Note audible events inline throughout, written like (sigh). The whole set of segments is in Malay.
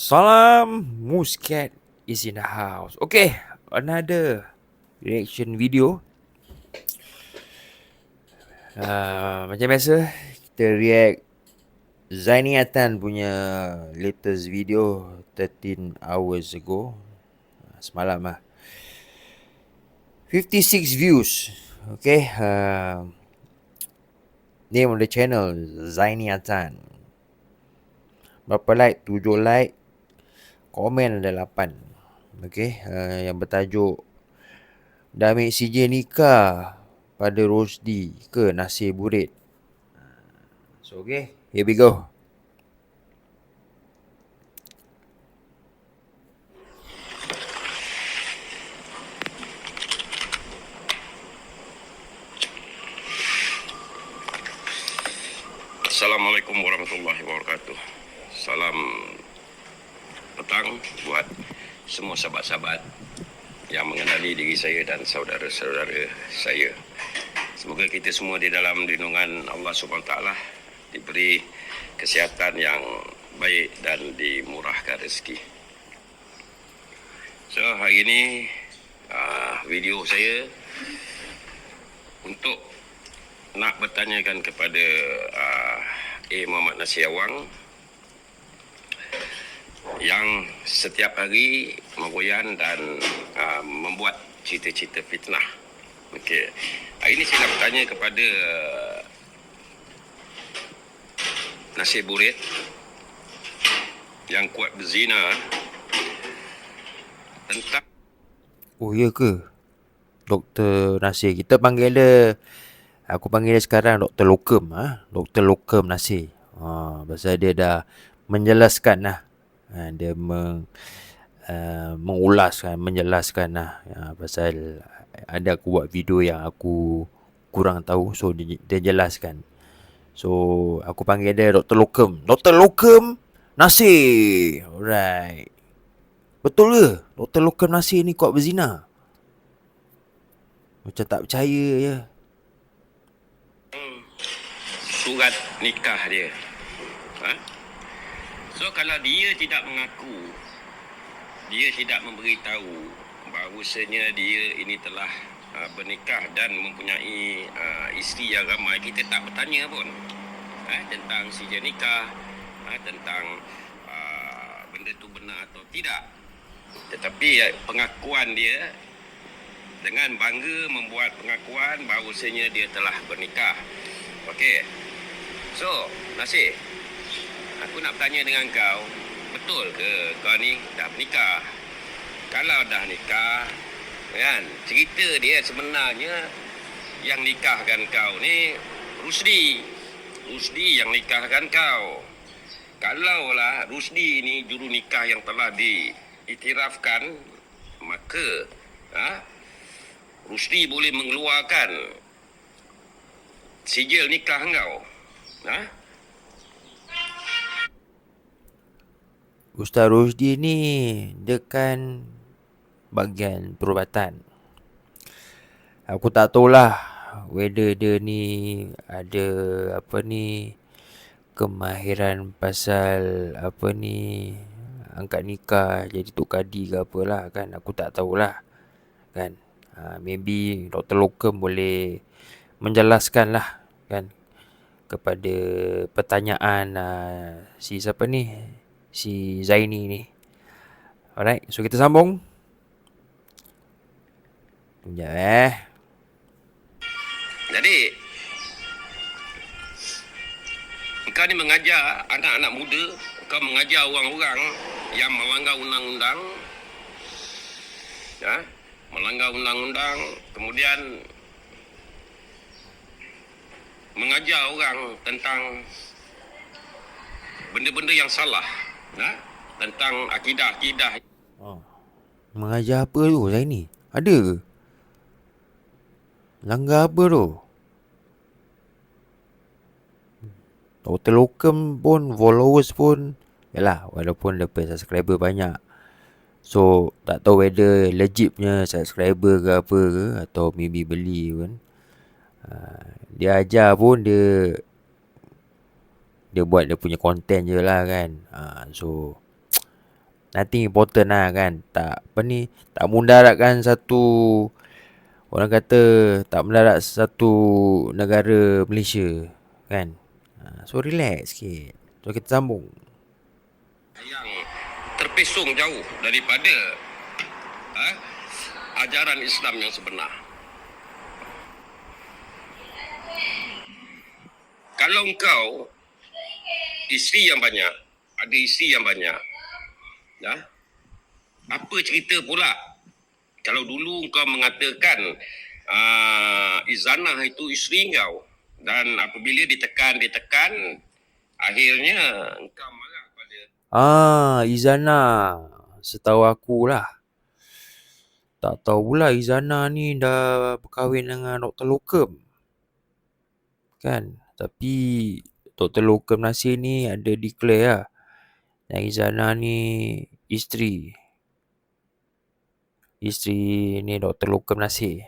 Salam Muscat is in the house. Okay, another reaction video. Uh, macam biasa, kita react Zaini Atan punya latest video 13 hours ago. Semalam lah. 56 views. Okay. Uh, name of the channel Zaini Atan. Berapa like? 7 like. Komen ada 8. Okay. Uh, yang bertajuk Dah ambil CJ nikah pada Rosdi ke Nasir Burit. So okay. Here we go. Assalamualaikum warahmatullahi wabarakatuh. Salam petang buat semua sahabat-sahabat yang mengenali diri saya dan saudara-saudara saya. Semoga kita semua di dalam lindungan Allah taala diberi kesihatan yang baik dan dimurahkan rezeki. So hari ini uh, video saya untuk nak bertanyakan kepada uh, A. Muhammad Nasir Awang yang setiap hari meroyan dan uh, membuat cerita-cerita fitnah. Okey. Hari ini saya nak bertanya kepada uh, Nasir Burit yang kuat berzina tentang Oh ya ke? Doktor Nasir. Kita panggil dia Aku panggil dia sekarang Doktor Lokem ha? Doktor Lokem Nasir. Ha, pasal dia dah menjelaskan lah. Ha, dia meng, uh, mengulaskan, menjelaskan lah. Ha, pasal ada aku buat video yang aku kurang tahu. So dia, dia jelaskan. So aku panggil dia Doktor Lokem. Doktor Lokem Nasir. Alright. Betul ke? Doktor Lokem Nasir ni kuat berzina? Macam tak percaya je. surat nikah dia. Ha? So kalau dia tidak mengaku, dia tidak memberitahu bahawasanya dia ini telah uh, bernikah dan mempunyai uh, isteri yang ramai, kita tak bertanya pun ha? tentang si nikah, ha? tentang uh, benda tu benar atau tidak. Tetapi uh, pengakuan dia dengan bangga membuat pengakuan bahawasanya dia telah bernikah. Okey. So, Nasir. Aku nak tanya dengan kau, betul ke kau ni dah bernikah? Kalau dah nikah, kan, cerita dia sebenarnya yang nikahkan kau ni Rusdi. Rusdi yang nikahkan kau. Kalaulah Rusdi ni juru nikah yang telah diiktirafkan, maka ha, Rusdi boleh mengeluarkan sijil nikah kau. Ha? Ustaz Rusdi ni dia kan bagian perubatan. Aku tak tahulah whether dia ni ada apa ni kemahiran pasal apa ni angkat nikah jadi tok kadi ke apalah kan aku tak tahulah kan ha, maybe Dr. Lokem boleh menjelaskan lah kan kepada pertanyaan uh, si siapa ni si Zaini ni. Alright so kita sambung. Sekejap eh. Jadi kau ni mengajar anak-anak muda, kau mengajar orang-orang yang melanggar undang-undang. Ya, melanggar undang-undang, kemudian mengajar orang tentang benda-benda yang salah, ya, tentang akidah-akidah. Oh. mengajar apa tu Zaini ada ke? Langgar apa tu? Dr. Lokem pun followers pun Yalah walaupun lepas subscriber banyak. So tak tahu whether legit punya subscriber ke apa ke Atau maybe beli pun. Uh, Dia ajar pun dia Dia buat dia punya content je lah kan uh, So (tsk) nothing important lah kan. Tak apa ni, tak mudaratkan satu orang kata tak mendarat satu negara Malaysia kan. Ha, so relax sikit. So kita sambung. yang terpesong jauh daripada ha, ajaran Islam yang sebenar. Kalau engkau isteri yang banyak, ada isteri yang banyak, ya, apa cerita pula kalau dulu engkau mengatakan uh, Izanah itu isteri engkau dan apabila ditekan, ditekan, akhirnya engkau marah pada Ah, Izana. Setahu aku lah. Tak tahu pula Izana ni dah berkahwin dengan Dr. Lokem. Kan? Tapi Dr. Lokem Nasir ni ada declare lah. Izana ni isteri. Isteri ni Dr. Lokem Nasir.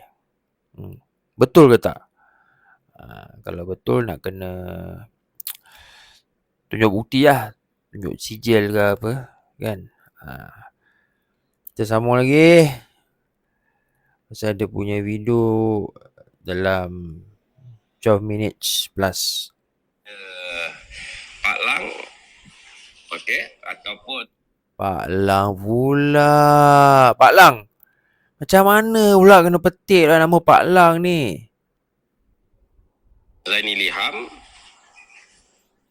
Hmm. Betul ke tak? Ha, kalau betul nak kena tunjuk bukti lah. Tunjuk sijil ke apa. Kan? Ha. Kita sambung lagi. Pasal dia punya video dalam 12 minutes plus. uh, Pak Lang okey ataupun Pak Lang pula. Pak Lang. Macam mana pula kena petik lah nama Pak Lang ni? Zaini Liham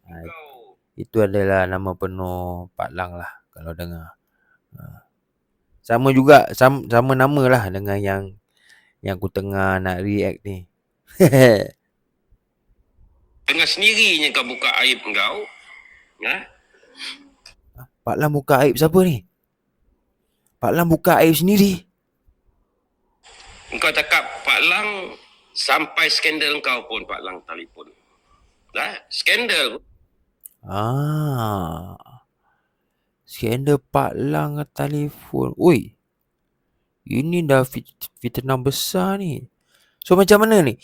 Ha, kau itu adalah nama penuh Pak Lang lah kalau dengar. Ha. Sama juga sama, sama nama lah dengan yang yang aku tengah nak react ni. (laughs) dengan sendirinya kau buka aib kau ya Pak Lang buka aib siapa ni? Pak Lang buka aib sendiri. Engkau cakap Pak Lang sampai skandal kau pun Pak Lang telefon. Dah, skandal. Ah. Skandal Pak Lang telefon. Oi. Ini dah fit- fitnah besar ni. So macam mana ni?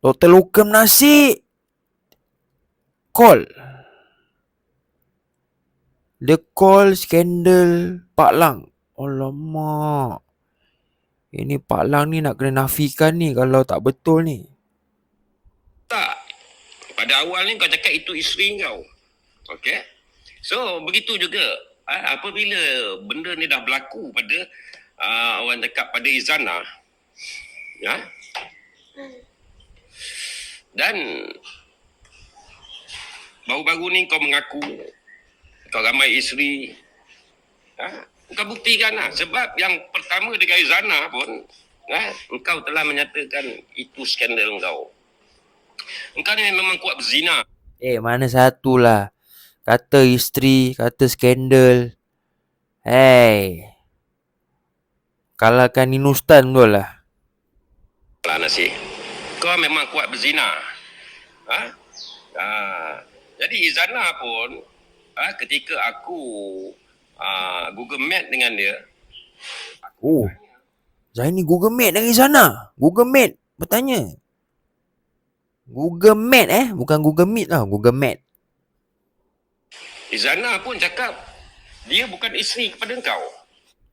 Dr. Lokem nasi. Call. Dia call skandal Pak Lang. Alamak. Ini Pak Lang ni nak kena nafikan ni kalau tak betul ni. Tak. Pada awal ni kau cakap itu isteri kau. Okey. So begitu juga ah, apabila benda ni dah berlaku pada uh, orang cakap pada Izana. Ya. Dan baru-baru ni kau mengaku kau ramai isteri. Ha? Kau buktikan lah. Sebab yang pertama dengan Izana pun, ha? engkau telah menyatakan itu skandal kau. Engkau ni memang kuat berzina. Eh mana satu lah Kata isteri Kata skandal Hey Kalahkan Ninustan tu lah Lah nasi. Kau memang kuat berzina. Ha? ha. Jadi Izana pun ha, ketika aku ha, Google Map dengan dia, Oh. Zaini Google Mate dari sana Google Mate Bertanya. Google Mate eh? Bukan Google Meet tau Google Mate Izana pun cakap dia bukan isteri kepada kau.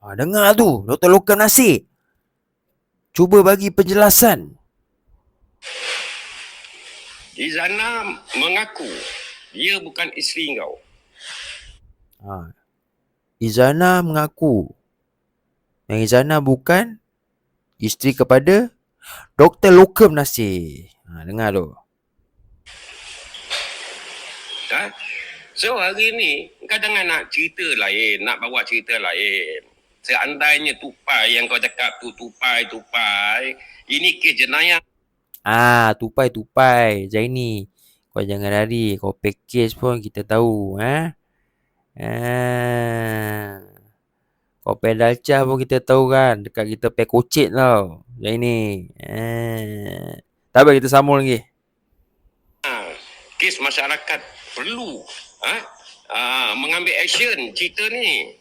ha, Dengar tu Dr. Lokam Nasir. Cuba bagi penjelasan. Izana mengaku dia bukan isteri kau. ha. Izana mengaku Yang Izana bukan Isteri kepada Dr. Lokam Nasir ha, Dengar tu Ha? So hari ni kau jangan nak cerita lain, nak bawa cerita lain. Seandainya tupai yang kau cakap tu tupai-tupai, ini kes jenayah Ah, tupai tupai. Zaini. Kau jangan lari. Kau package pun kita tahu, ha? Ah. Kau pedal cah pun kita tahu kan. Dekat kita pack kocit tau. Zaini. Ah. Tak apa kita sambung lagi. kes masyarakat perlu ha? uh, mengambil action cerita ni.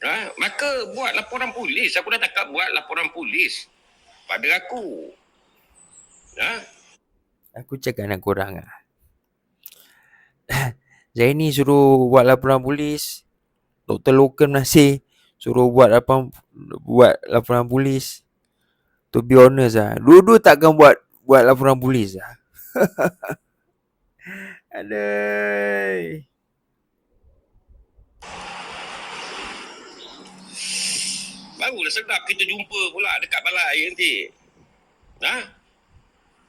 Ha? Maka buat laporan polis. Aku dah cakap buat laporan polis pada aku. Ha? Aku cakap dengan korang lah. (coughs) Zaini suruh buat laporan polis. doktor lokal Nasir suruh buat apa buat laporan polis. To be honest ah, dua-dua takkan buat buat laporan polis ah. (laughs) Aduh. Barulah sedap kita jumpa pula dekat balai nanti. Ha?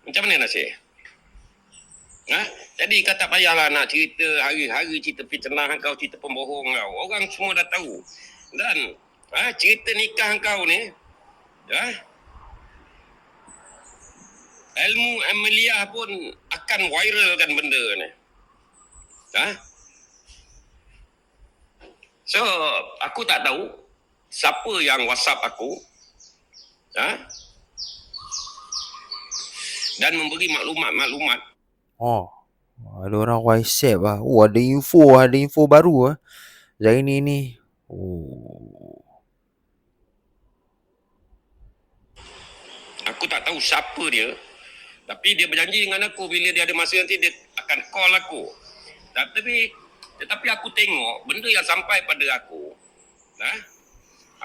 Macam mana Nasir? Ha? Jadi kau tak payahlah nak cerita hari-hari cerita fitnah kau, cerita pembohong kau. Orang semua dah tahu. Dan ha, cerita nikah kau ni, ha? ilmu Amelia pun akan viralkan benda ni. Ha? So, aku tak tahu siapa yang WhatsApp aku. Ha? Dan memberi maklumat-maklumat Oh. Ada orang WhatsApp ah. Oh, ada info, ada info baru ah. Zaini ni. Oh. Aku tak tahu siapa dia. Tapi dia berjanji dengan aku bila dia ada masa nanti dia akan call aku. Tapi tetapi aku tengok benda yang sampai pada aku ha,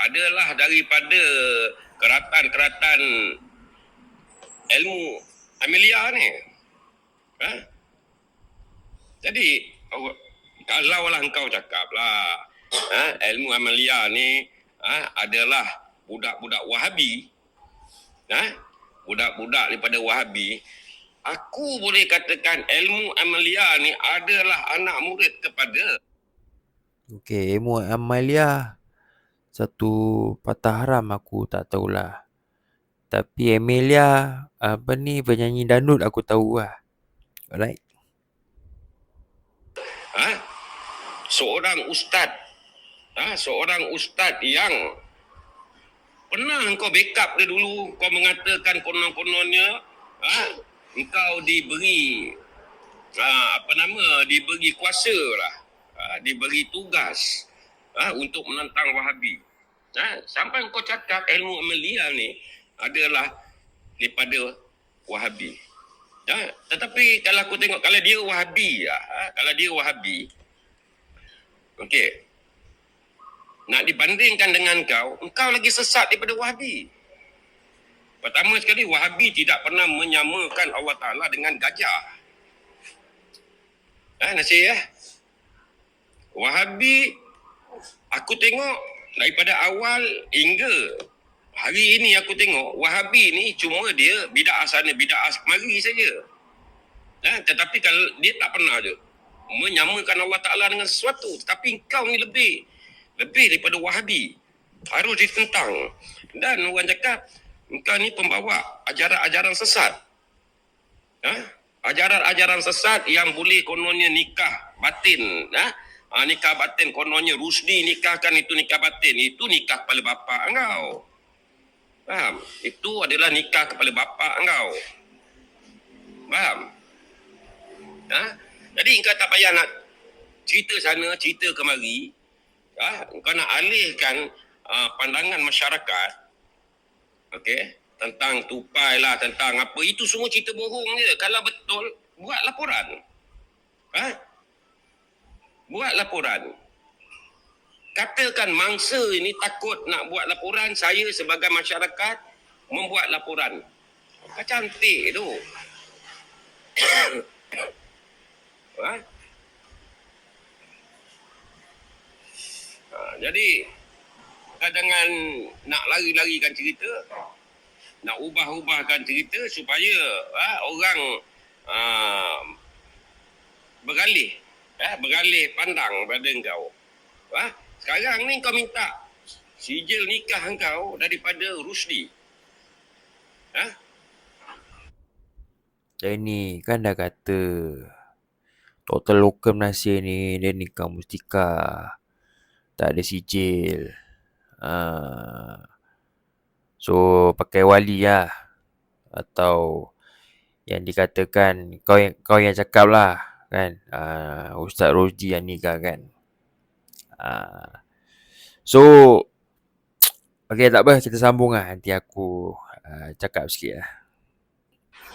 adalah daripada keratan-keratan ilmu Amelia ni. Ha? Jadi kalau lah engkau cakap lah ha, ilmu Amelia ni ha, adalah budak-budak Wahabi. Ha? budak-budak daripada Wahabi, aku boleh katakan ilmu Amalia ni adalah anak murid kepada Okey, ilmu Amalia satu patah haram aku tak tahulah. Tapi Amelia apa ni penyanyi danut aku tahu lah. Alright. ha? seorang ustaz ha? seorang ustaz yang Pernah kau backup dia dulu, kau mengatakan konon-kononnya, ha, engkau diberi, ha, apa nama, diberi kuasa lah, ha, diberi tugas ha, untuk menentang Wahabi. Ha, sampai kau cakap ilmu Amelia ni adalah daripada Wahabi. Ha, tetapi kalau aku tengok, kalau dia Wahabi, ha, kalau dia Wahabi, okey, nak dibandingkan dengan kau, engkau lagi sesat daripada Wahabi. Pertama sekali, Wahabi tidak pernah menyamakan Allah Ta'ala dengan gajah. Ha, Nasir ya? Wahabi, aku tengok daripada awal hingga hari ini aku tengok Wahabi ni cuma dia bidah sana, bidah mari saja. Ha, tetapi kalau dia tak pernah je menyamakan Allah Ta'ala dengan sesuatu. Tetapi kau ni lebih lebih daripada Wahabi harus ditentang dan orang cakap engkau ni pembawa ajaran-ajaran sesat ha? ajaran-ajaran sesat yang boleh kononnya nikah batin ha? ha, nikah batin kononnya Rusdi nikahkan itu nikah batin itu nikah kepala bapa engkau faham? Itu adalah nikah kepala bapa engkau. Faham? Ha? jadi engkau tak payah nak cerita sana cerita kemari. Ha, kau nak alihkan uh, pandangan masyarakat. Okey? Tentang tupai lah tentang apa. Itu semua cerita bohong je. Kalau betul buat laporan. Ha? buat laporan katakan mangsa ini takut nak buat laporan saya sebagai masyarakat membuat laporan kau cantik tu (coughs) ha? Ha, jadi jangan nak lari-larikan cerita, nak ubah-ubahkan cerita supaya ha, orang ha, beralih, ha, beralih pandang pada engkau. Ha, sekarang ni kau minta sijil nikah engkau daripada Rusdi. Ha? Saya ni kan dah kata Total lokal Malaysia ni dia nikah mustika tak ada sijil. Uh, so pakai wali lah. Atau yang dikatakan kau yang kau yang cakap lah kan. Uh, Ustaz Rosdi yang nikah kan. Uh, so Okay tak apa kita sambung lah nanti aku uh, cakap sikit lah.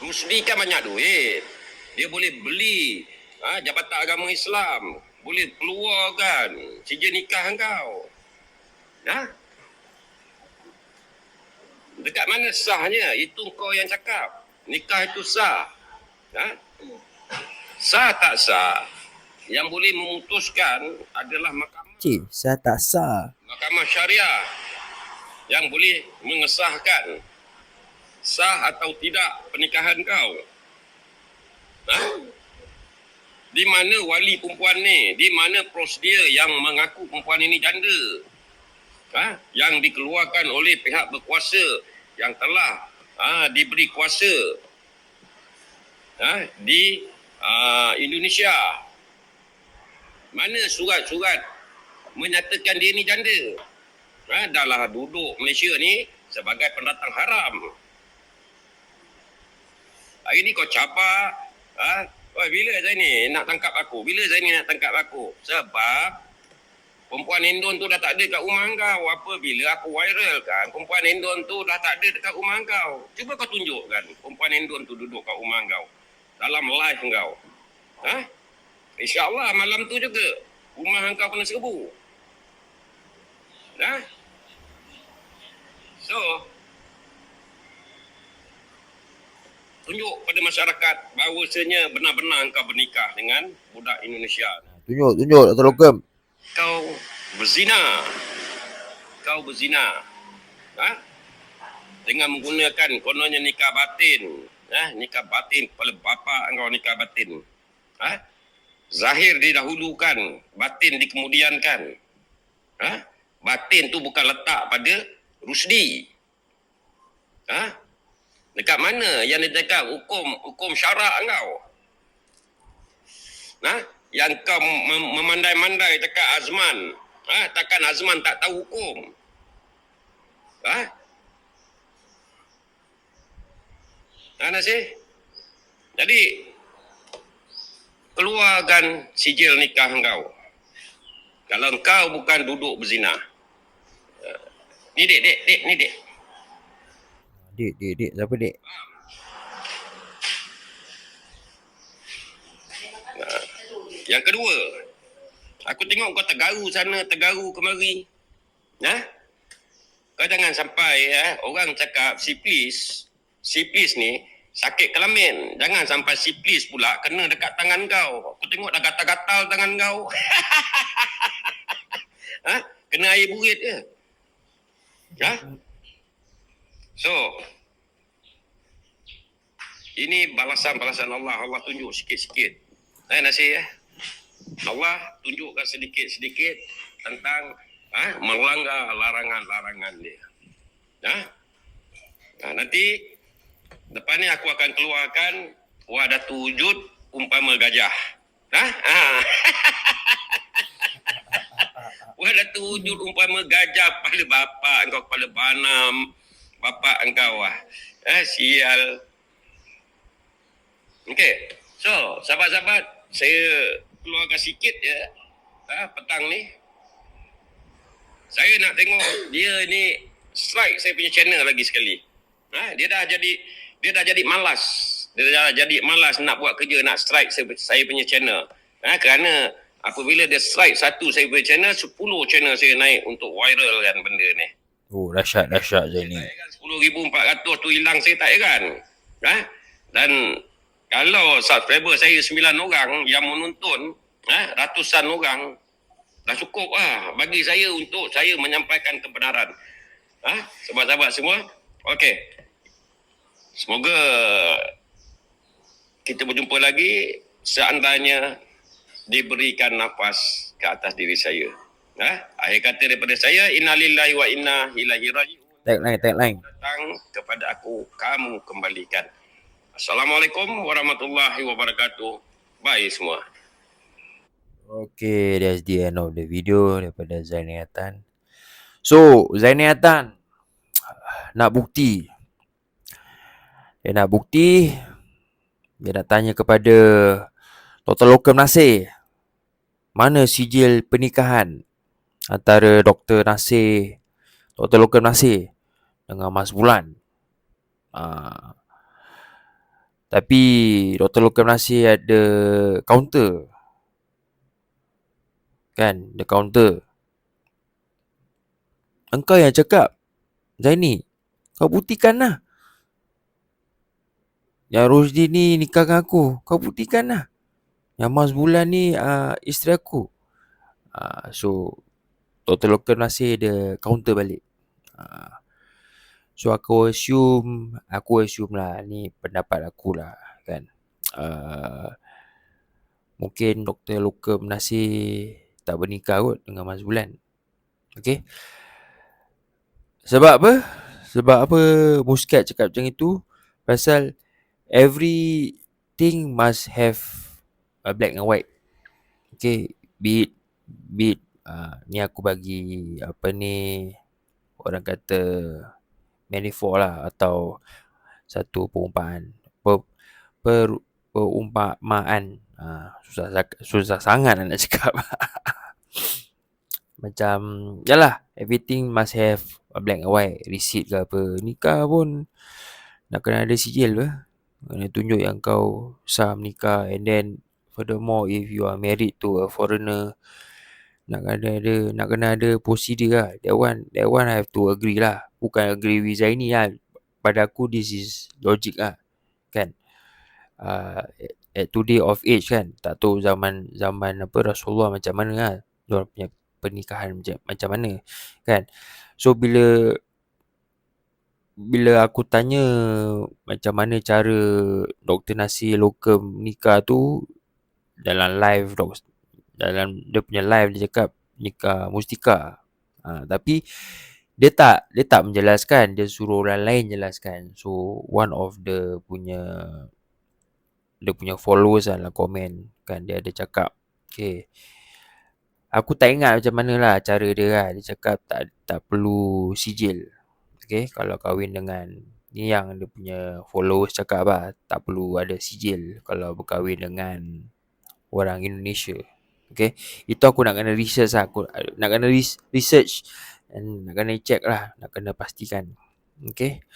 Rusdi kan banyak duit. Dia boleh beli ha, Jabatan Agama Islam boleh keluarkan sijil nikah kau. Ha? Dekat mana sahnya? Itu kau yang cakap. Nikah itu sah. Ha? Sah tak sah? Yang boleh memutuskan adalah mahkamah, Cik, saya tak sah. mahkamah syariah yang boleh mengesahkan sah atau tidak pernikahan kau. Ha? Di mana wali perempuan ni? Di mana prosedur yang mengaku perempuan ini janda? Ha? Yang dikeluarkan oleh pihak berkuasa yang telah ha, diberi kuasa ha, di uh, Indonesia. Mana surat-surat menyatakan dia ni janda? Ha, dah lah duduk Malaysia ni sebagai pendatang haram. Hari ni kau cabar, ha? Oi, bila Zaini nak tangkap aku? Bila Zaini nak tangkap aku? Sebab perempuan Indon tu dah tak ada kat rumah kau. Apa bila aku viral kan, perempuan Indon tu dah tak ada dekat rumah kau. Cuba kau tunjukkan perempuan Indon tu duduk kat rumah kau. Dalam live kau. Ha? InsyaAllah malam tu juga rumah kau kena serbu. Ha? So, tunjuk pada masyarakat bahawasanya benar-benar engkau bernikah dengan budak Indonesia. Tunjuk, tunjuk Dr. Lokem. Kau berzina. Kau berzina. Ha? Dengan menggunakan kononnya nikah batin. Ha? Nikah batin kepala bapa engkau nikah batin. Ha? Zahir didahulukan, batin dikemudiankan. Ha? Batin tu bukan letak pada Rusdi. Ha? Dekat mana yang dia cakap hukum hukum syarak kau? Ha? Yang kau mem- memandai-mandai cakap Azman. Ha? Takkan Azman tak tahu hukum? Ha? Ha Nasir? Jadi, keluarkan sijil nikah kau. Kalau kau bukan duduk berzina. Uh, Ni dek, dek, dek, ni dek. Dek, dek, dek. Siapa dek? Yang kedua, aku tengok kau tergaru sana, tergaru kemari. Ha? Kau jangan sampai ya, orang cakap siplis, siplis ni sakit kelamin. Jangan sampai siplis pula kena dekat tangan kau. Aku tengok dah gatal-gatal tangan kau. (laughs) ha? Kena air burit ke? Ha? So, ini balasan-balasan Allah. Allah tunjuk sikit-sikit. Eh, Nasir ya. Allah tunjukkan sedikit-sedikit tentang ha, melanggar larangan-larangan dia. Ha? Ha, nanti depan ni aku akan keluarkan wadatu wujud umpama gajah. Ha? ha. (laughs) wadatu wujud umpama gajah kepala bapa engkau kepala banam bapa engkau ah. Eh, sial. Okey. So, sahabat-sahabat, saya keluarkan sikit je ha, petang ni. Saya nak tengok dia ni strike saya punya channel lagi sekali. Ha, dia dah jadi dia dah jadi malas. Dia dah jadi malas nak buat kerja nak strike saya, saya punya channel. Ha, kerana apabila dia strike satu saya punya channel, 10 channel saya naik untuk viral kan benda ni. Oh, dahsyat, dahsyat Zaini. Tak kan 10,400 tu hilang saya tak kan. Ha? Dan kalau subscriber saya 9 orang yang menonton ha, ratusan orang dah cukup lah bagi saya untuk saya menyampaikan kebenaran. Ha? Sahabat-sahabat semua. Okey. Semoga kita berjumpa lagi seandainya diberikan nafas ke atas diri saya. Ha? Akhir kata daripada saya, innalillahi wa inna ilaihi raji'un. Tagline, tagline. Datang kepada aku, kamu kembalikan. Assalamualaikum warahmatullahi wabarakatuh. Bye semua. Okay, that's the end of the video daripada Zaini Atan. So, Zaini Atan nak bukti. Dia nak bukti. Dia nak tanya kepada Dr. Lokem Nasir. Mana sijil pernikahan antara Dr. Nasir, Dr. Lokem Nasir dengan Mas Bulan. Ah. Tapi Dr. Lokem Nasir ada counter Kan The counter Engkau yang cakap Zaini Kau buktikan lah Yang Rosdi ni nikah dengan aku. Kau buktikan lah. Yang mas bulan ni uh, isteri aku. Uh, So Dr. Loken masih ada counter balik. Uh, So aku assume Aku assume lah. Ni pendapat aku lah Kan. Uh, Mungkin Dr. Loken masih Tak bernikah kot Dengan Mas Bulan. Okay Sebab apa? Sebab apa Muscat cakap macam itu? Pasal Everything must have a Black and white. Okay Be it Be it uh, Ni aku bagi Apa ni Orang kata Metaphor lah Atau Satu perumpamaan per, per, Perumpamaan. Uh, Susah Susah sangat nak cakap. (laughs) Macam Yalah Everything must have A black and white Receipt ke apa. Nikah pun Nak kena ada sijil ke Kena tunjuk yang kau Sah menikah And then Furthermore If you are married to a foreigner Nak kena ada Nak kena ada procedure lah. That one That one I have to agree lah. Bukan agree with Zaini lah. Pada aku this is Logic lah. Kan? Uh, At today of age kan Tak tahu zaman Zaman apa Rasulullah macam mana lah. Diorang punya pernikahan macam, macam mana? Kan? So bila bila aku tanya macam mana cara Dr. Nasir Lokem nikah tu dalam live dalam dia punya live dia cakap nikah mustika. Ha, tapi dia tak dia tak menjelaskan dia suruh orang lain jelaskan. So one of the punya dia punya followers lah komen kan dia ada cakap okay aku tak ingat macam mana lah cara dia lah dia cakap tak tak perlu sijil Okay, kalau kahwin dengan ni yang dia punya followers cakap lah, tak perlu ada sijil kalau berkahwin dengan orang Indonesia. Okay, itu aku nak kena research lah, aku nak kena research and nak kena check lah, nak kena pastikan. Okay,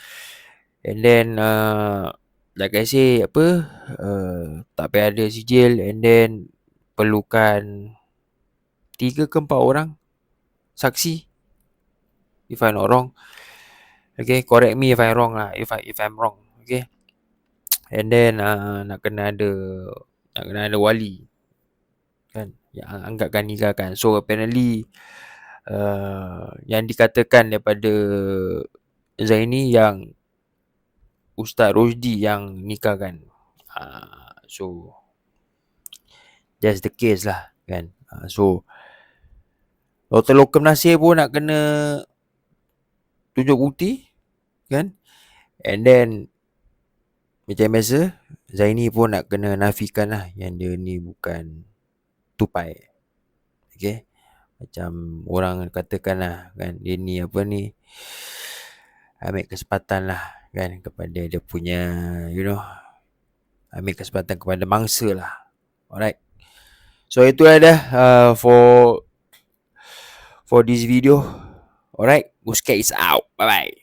and then uh, like I say apa, uh, tak payah ada sijil and then perlukan tiga ke empat orang saksi if I'm not wrong. Okay, correct me if I'm wrong lah. If I if I'm wrong, okay. And then uh, nak kena ada nak kena ada wali kan yang anggapkan nikah kan. So apparently uh, yang dikatakan daripada Zaini yang Ustaz Rosdi yang nikah kan. Uh, so that's the case lah kan. Uh, so Dr. Lokem Nasir pun nak kena tunjuk bukti kan? And then macam biasa Zaini pun nak kena nafikan lah yang dia ni bukan tupai. Okay? Macam orang katakan lah kan? Dia ni apa ni? Ambil kesempatan lah kan? Kepada dia punya you know ambil kesempatan kepada mangsa lah. Alright? So itu ada uh, for for this video Alright, Muscat is out. Bye bye.